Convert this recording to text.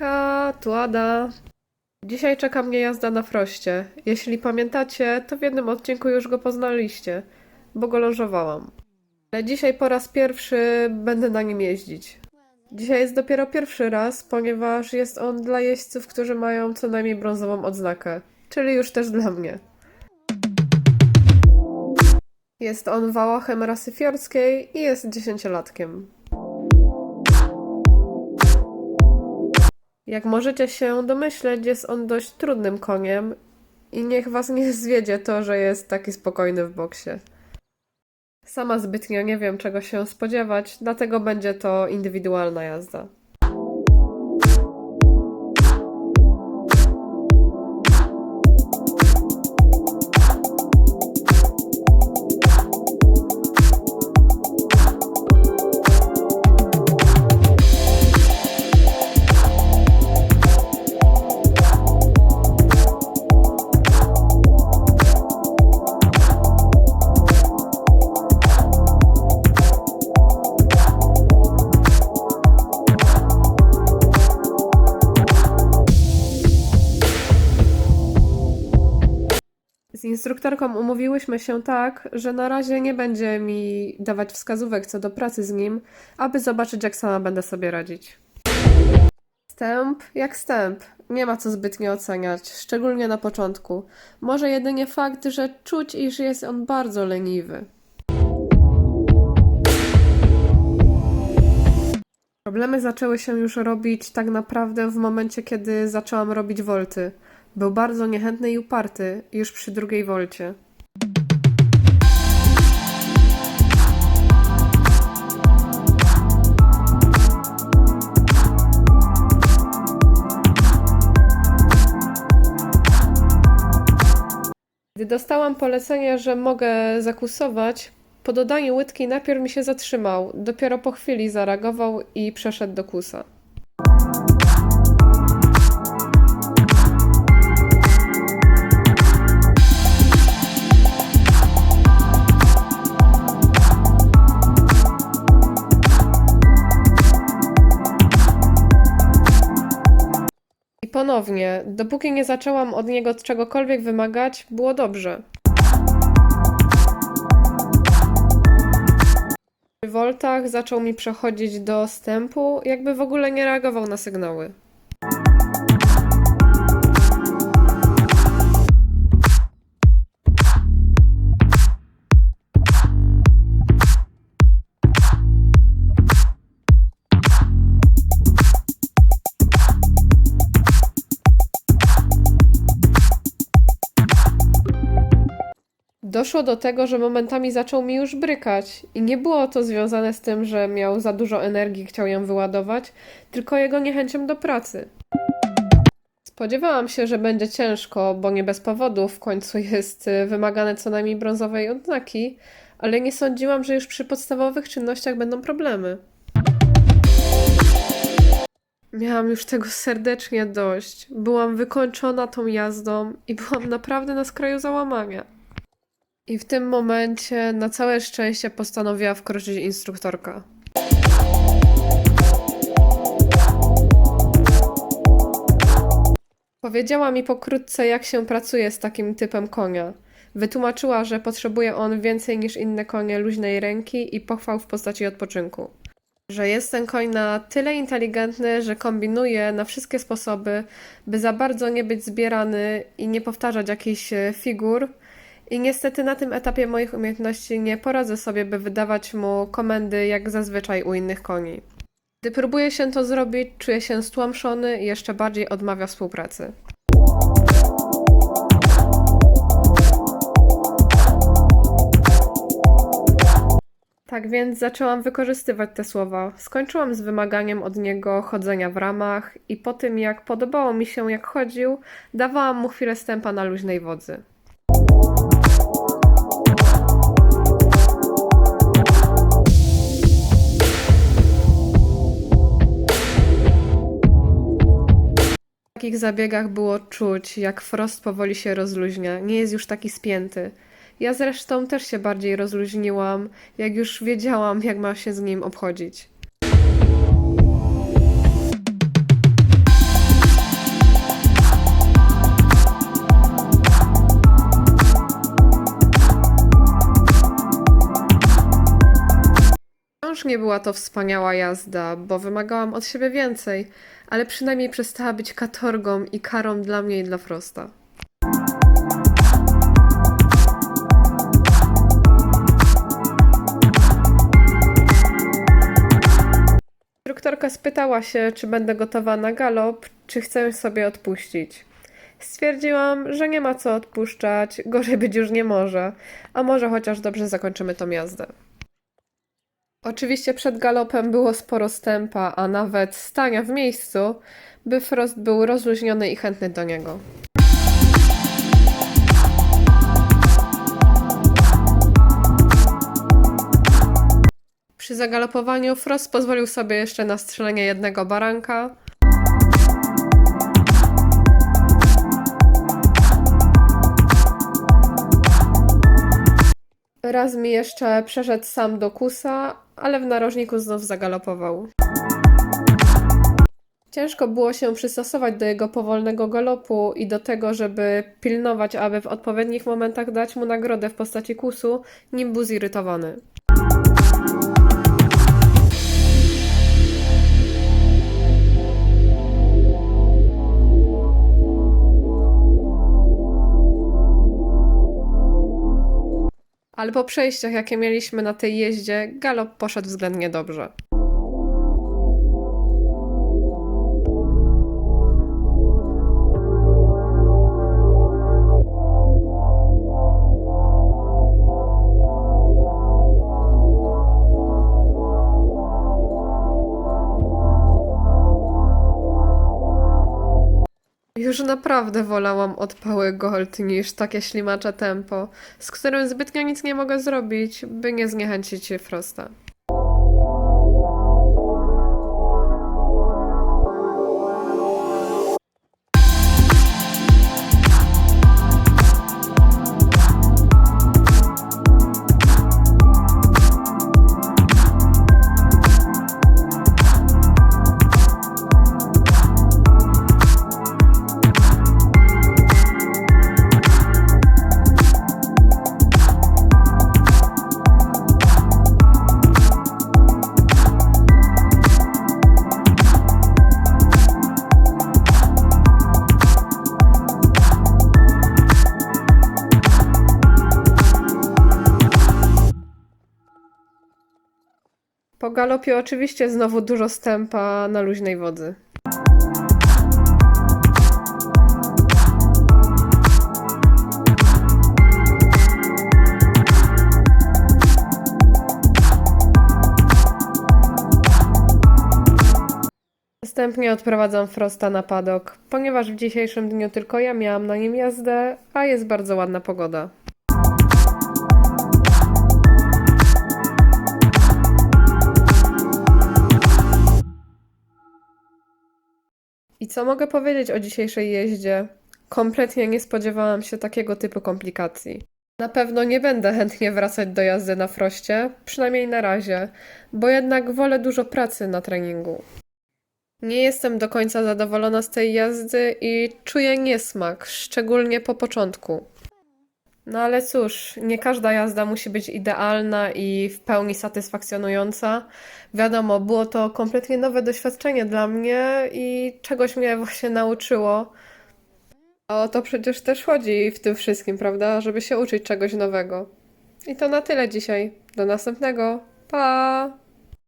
Hejka, tu Ada. Dzisiaj czeka mnie jazda na froście. Jeśli pamiętacie, to w jednym odcinku już go poznaliście, bo go lążowałam. Ale dzisiaj po raz pierwszy będę na nim jeździć. Dzisiaj jest dopiero pierwszy raz, ponieważ jest on dla jeźdźców, którzy mają co najmniej brązową odznakę, czyli już też dla mnie. Jest on wałachem rasy fiorskiej i jest dziesięciolatkiem. Jak możecie się domyśleć, jest on dość trudnym koniem i niech was nie zwiedzie to, że jest taki spokojny w boksie. Sama zbytnio nie wiem, czego się spodziewać, dlatego będzie to indywidualna jazda. Instruktorką umówiłyśmy się tak, że na razie nie będzie mi dawać wskazówek co do pracy z nim, aby zobaczyć, jak sama będę sobie radzić. Stęp jak stęp. Nie ma co zbytnio oceniać, szczególnie na początku. Może jedynie fakt, że czuć, iż jest on bardzo leniwy. Problemy zaczęły się już robić tak naprawdę w momencie, kiedy zaczęłam robić wolty. Był bardzo niechętny i uparty już przy drugiej wolcie. Gdy dostałam polecenie, że mogę zakusować, po dodaniu łydki najpierw mi się zatrzymał, dopiero po chwili zareagował i przeszedł do kusa. Ponownie, dopóki nie zaczęłam od niego czegokolwiek wymagać, było dobrze. Przy voltach zaczął mi przechodzić do stępu, jakby w ogóle nie reagował na sygnały. Doszło do tego, że momentami zaczął mi już brykać i nie było to związane z tym, że miał za dużo energii chciał ją wyładować, tylko jego niechęcią do pracy. Spodziewałam się, że będzie ciężko, bo nie bez powodu w końcu jest y, wymagane co najmniej brązowej odznaki, ale nie sądziłam, że już przy podstawowych czynnościach będą problemy. Miałam już tego serdecznie dość. Byłam wykończona tą jazdą i byłam naprawdę na skraju załamania. I w tym momencie na całe szczęście postanowiła wkroczyć instruktorka. Powiedziała mi pokrótce, jak się pracuje z takim typem konia. Wytłumaczyła, że potrzebuje on więcej niż inne konie luźnej ręki i pochwał w postaci odpoczynku. Że jest ten koń na tyle inteligentny, że kombinuje na wszystkie sposoby, by za bardzo nie być zbierany i nie powtarzać jakichś e, figur, i niestety na tym etapie moich umiejętności nie poradzę sobie, by wydawać mu komendy jak zazwyczaj u innych koni. Gdy próbuje się to zrobić, czuje się stłamszony i jeszcze bardziej odmawia współpracy. Tak więc zaczęłam wykorzystywać te słowa. Skończyłam z wymaganiem od niego chodzenia w ramach i po tym jak podobało mi się jak chodził, dawałam mu chwilę stępa na luźnej wodzy. Takich zabiegach było czuć, jak Frost powoli się rozluźnia, nie jest już taki spięty. Ja zresztą też się bardziej rozluźniłam, jak już wiedziałam, jak ma się z nim obchodzić. Wciąż nie była to wspaniała jazda, bo wymagałam od siebie więcej, ale przynajmniej przestała być katorgą i karą dla mnie i dla Frosta. Instruktorka spytała się, czy będę gotowa na galop, czy chcę sobie odpuścić. Stwierdziłam, że nie ma co odpuszczać, gorzej być już nie może, a może chociaż dobrze zakończymy tą jazdę. Oczywiście przed galopem było sporo stępa, a nawet stania w miejscu, by Frost był rozluźniony i chętny do niego. Przy zagalopowaniu Frost pozwolił sobie jeszcze na strzelenie jednego baranka. Raz mi jeszcze przeszedł sam do kusa, ale w narożniku znów zagalopował. Ciężko było się przystosować do jego powolnego galopu i do tego, żeby pilnować, aby w odpowiednich momentach dać mu nagrodę w postaci kusu, nim był zirytowany. Ale po przejściach, jakie mieliśmy na tej jeździe, galop poszedł względnie dobrze. Już naprawdę wolałam odpały Gold niż takie ślimacze tempo, z którym zbytnio nic nie mogę zrobić, by nie zniechęcić Frosta. Po galopie oczywiście znowu dużo stępa na luźnej wodzy. Następnie odprowadzam Frosta na padok, ponieważ w dzisiejszym dniu tylko ja miałam na nim jazdę, a jest bardzo ładna pogoda. Co mogę powiedzieć o dzisiejszej jeździe? Kompletnie nie spodziewałam się takiego typu komplikacji. Na pewno nie będę chętnie wracać do jazdy na froście, przynajmniej na razie, bo jednak wolę dużo pracy na treningu. Nie jestem do końca zadowolona z tej jazdy i czuję niesmak, szczególnie po początku. No ale cóż, nie każda jazda musi być idealna i w pełni satysfakcjonująca. Wiadomo, było to kompletnie nowe doświadczenie dla mnie i czegoś mnie właśnie nauczyło. O to przecież też chodzi w tym wszystkim, prawda? Żeby się uczyć czegoś nowego. I to na tyle dzisiaj. Do następnego. Pa!